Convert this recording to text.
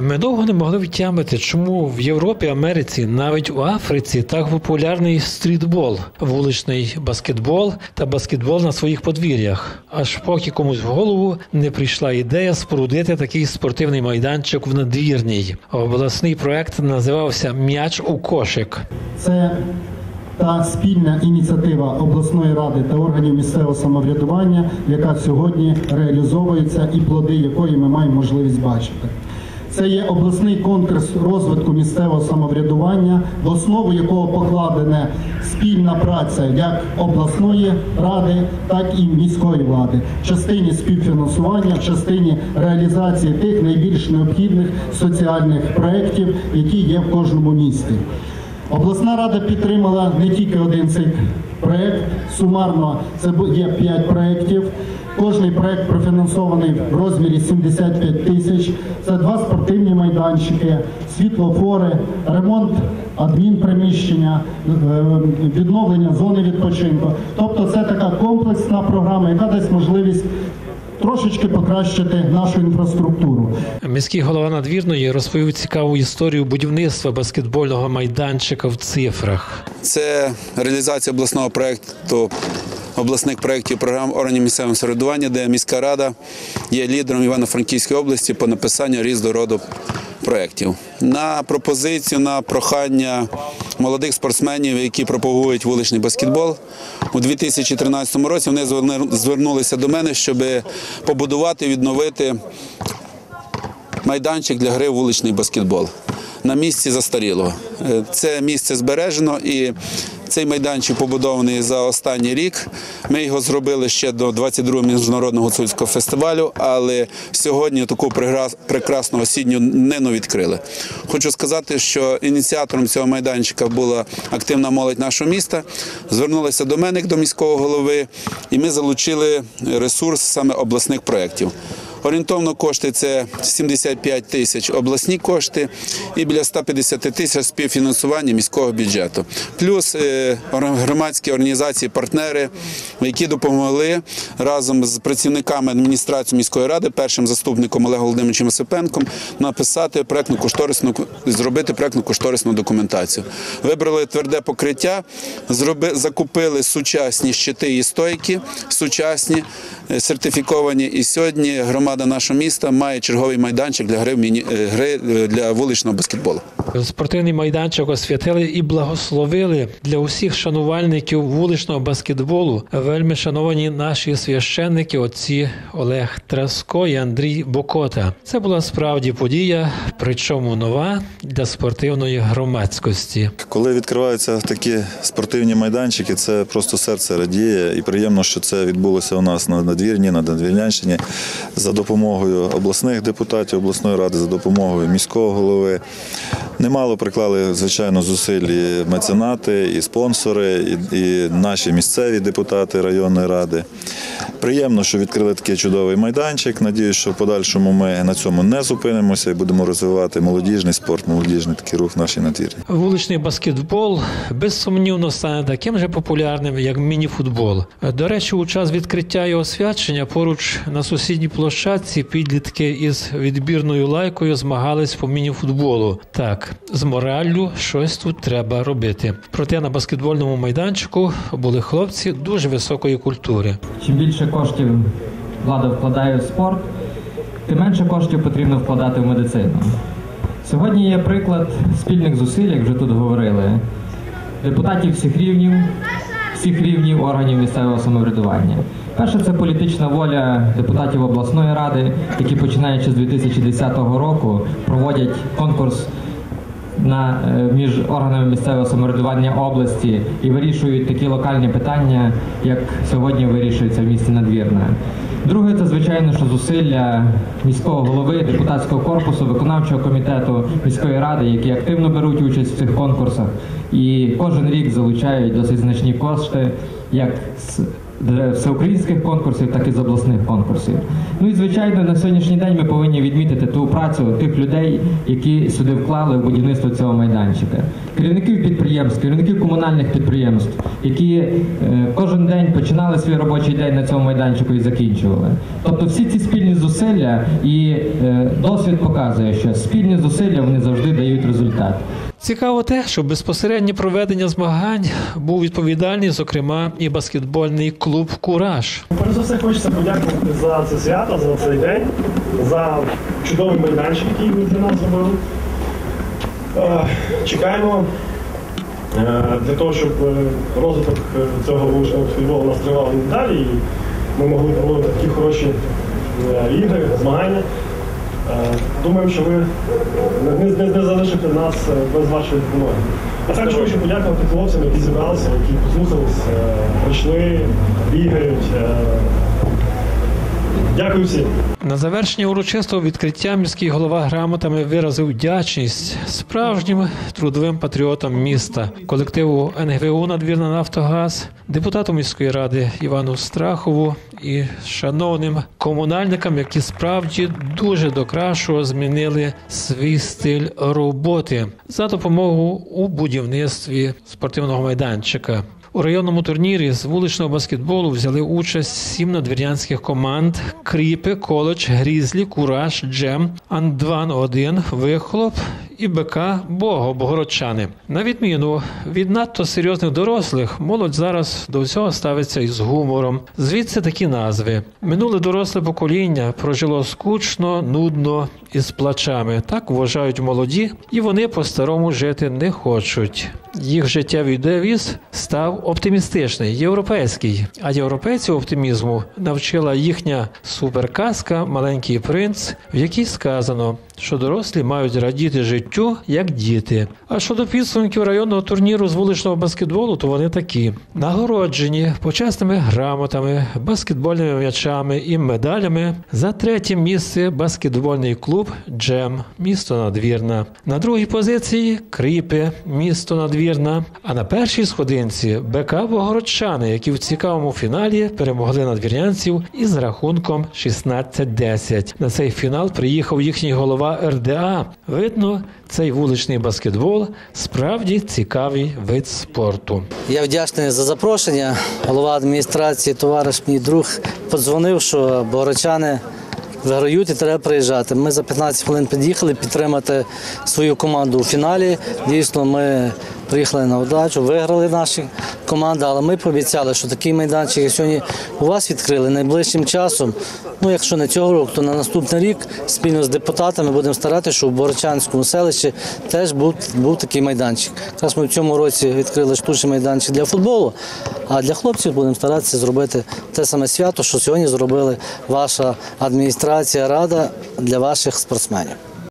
Ми довго не могли втямити, чому в Європі, Америці, навіть у Африці так популярний стрітбол, вуличний баскетбол та баскетбол на своїх подвір'ях. Аж поки комусь в голову не прийшла ідея спорудити такий спортивний майданчик в надвірній. Обласний проект називався М'яч у кошик. Це та спільна ініціатива обласної ради та органів місцевого самоврядування, яка сьогодні реалізовується і плоди якої ми маємо можливість бачити. Це є обласний конкурс розвитку місцевого самоврядування, в основу якого покладена спільна праця як обласної ради, так і міської влади в частині співфінансування, в частині реалізації тих найбільш необхідних соціальних проєктів, які є в кожному місті. Обласна рада підтримала не тільки один цей проєкт, сумарно це є 5 проєктів. Кожний проєкт профінансований в розмірі 75 тисяч. Це два спортивні майданчики, світлофори, ремонт адмінприміщення, е, відновлення зони відпочинку. Тобто це така комплексна програма, яка дасть можливість трошечки покращити нашу інфраструктуру. Міський голова надвірної розповів цікаву історію будівництва баскетбольного майданчика в цифрах. Це реалізація обласного проєкту, обласних проєктів програм органів місцевого самоврядування, де міська рада є лідером Івано-Франківської області по написанню різного роду проєктів. На пропозицію, на прохання молодих спортсменів, які пропагують вуличний баскетбол, у 2013 році вони звернулися до мене, щоб побудувати, відновити майданчик для гри вуличний баскетбол на місці застарілого. Е, Це місце збережено і цей майданчик побудований за останній рік. Ми його зробили ще до 22-го міжнародного гуцульського фестивалю, але сьогодні таку прекрасну осінню нину відкрили. Хочу сказати, що ініціатором цього майданчика була активна молодь нашого міста. Звернулися до мене до міського голови, і ми залучили ресурс саме обласних проєктів. Орієнтовно кошти це 75 тисяч обласні кошти і біля 150 тисяч співфінансування міського бюджету. Плюс е, громадські організації, партнери, які допомогли разом з працівниками адміністрації міської ради, першим заступником Олегом Володимировичем Осипенком, написати проектну кошторисну зробити проектну кошторисну документацію. Вибрали тверде покриття, зроби, закупили сучасні щити і стойки, сучасні сертифіковані. І сьогодні громада нашого міста має черговий майданчик для гри, е, гри е, для вуличного баскетболу. Спортивний майданчик освятили і благословили для усіх шанувальників вуличного баскетболу. Вельми шановані наші священники, отці Олег Траско і Андрій Бокота. Це була справді подія, причому нова для спортивної громадськості. Коли відкриваються такі спортивні майданчики, це просто серце радіє і приємно, що це відбулося у нас на надвірні, на Надвірнянщині за допомогою обласних депутатів обласної ради, за допомогою міського голови. Немало приклали, звичайно, зусиль меценати, і спонсори, і, і наші місцеві депутати районної ради. Приємно, що відкрили такий чудовий майданчик. Надіюсь, що в подальшому ми на цьому не зупинимося і будемо розвивати молодіжний спорт, молодіжний такий рух в нашій надвірні. Вуличний баскетбол безсумнівно стане таким же популярним, як мініфутбол. До речі, у час відкриття його свячення поруч на сусідній площадці підлітки із відбірною лайкою змагались по мініфутболу. Так, з мораллю щось тут треба робити. Проте на баскетбольному майданчику були хлопці дуже високої культури. Чим більше коштів влада вкладає в спорт, тим менше коштів потрібно вкладати в медицину. Сьогодні є приклад спільних зусиль, як вже тут говорили, депутатів всіх рівнів, всіх рівнів органів місцевого самоврядування. Перше це політична воля депутатів обласної ради, які починаючи з 2010 року проводять конкурс на, е, між органами місцевого самоврядування області і вирішують такі локальні питання, як сьогодні вирішується в місті Надвірне. Друге, це звичайно, що зусилля міського голови, депутатського корпусу, виконавчого комітету міської ради, які активно беруть участь в цих конкурсах, і кожен рік залучають досить значні кошти, як з всеукраїнських конкурсів, так і з обласних конкурсів. Ну і звичайно, на сьогоднішній день ми повинні відмітити ту працю тих людей, які сюди вклали в будівництво цього майданчика. Керівників підприємств, керівників комунальних підприємств, які е, кожен день починали свій робочий день на цьому майданчику і закінчували. Тобто всі ці спільні зусилля і е, досвід показує, що спільні зусилля вони завжди дають результат. Цікаво те, що безпосереднє проведення змагань був відповідальний, зокрема, і баскетбольний клуб Кураж. Перш за все хочеться подякувати за це свято, за цей день, за чудовий майданчик, який ви для нас зробили. Е, Чекаємо е, для того, щоб е, розвиток цього футболу нас тривав і далі, і ми могли проводити такі хороші ігри, змагання. Е, Думаємо, що ви не, не, не залишите нас е, без вашої допомоги. А також хочу подякувати хлопцям, які зібралися, які послухались, е, прийшли, бігають. Дякую всім. На завершення урочистого відкриття міський голова грамотами виразив вдячність справжнім трудовим патріотам міста, колективу НГВУ «Надвірна Нафтогаз, депутату міської ради Івану Страхову і шановним комунальникам, які справді дуже до кращого змінили свій стиль роботи за допомогою у будівництві спортивного майданчика. У районному турнірі з вуличного баскетболу взяли участь сім надвірнянських команд: Кріпи, Коледж, Грізлі, Кураж, Джем, Андван 1 Вихлоп і БК Бого Богородчани. На відміну від надто серйозних дорослих, молодь зараз до всього ставиться із гумором. Звідси такі назви. Минуле доросле покоління прожило скучно, нудно і з плачами. Так вважають молоді, і вони по-старому жити не хочуть. Їх життєвий девіз став оптимістичний, європейський. А європейцю оптимізму навчила їхня суперказка Маленький принц, в якій сказано, що дорослі мають радіти життю як діти. А щодо підсумків районного турніру з вуличного баскетболу, то вони такі: нагороджені почесними грамотами, баскетбольними м'ячами і медалями. За третє місце баскетбольний клуб Джем, місто Надвірна. На другій позиції Кріпи, місто Надвірна. А на першій сходинці БК Богородчани, які в цікавому фіналі перемогли надвірнянців із рахунком 16-10. На цей фінал приїхав їхній голова РДА. Видно, цей вуличний баскетбол справді цікавий вид спорту. Я вдячний за запрошення. Голова адміністрації, товариш мій друг подзвонив, що богородчани виграють і треба приїжджати. Ми за 15 хвилин під'їхали підтримати свою команду у фіналі. Дійсно, ми приїхали на удачу, виграли наші команди, але ми пообіцяли, що такий майданчик як сьогодні у вас відкрили найближчим часом. Ну, якщо не цього року, то на наступний рік спільно з депутатами будемо старатися, щоб у Борочанському селищі теж був, був такий майданчик. Якраз ми в цьому році відкрили штучний майданчик для футболу, а для хлопців будемо старатися зробити те саме свято, що сьогодні зробили ваша адміністрація, рада для ваших спортсменів.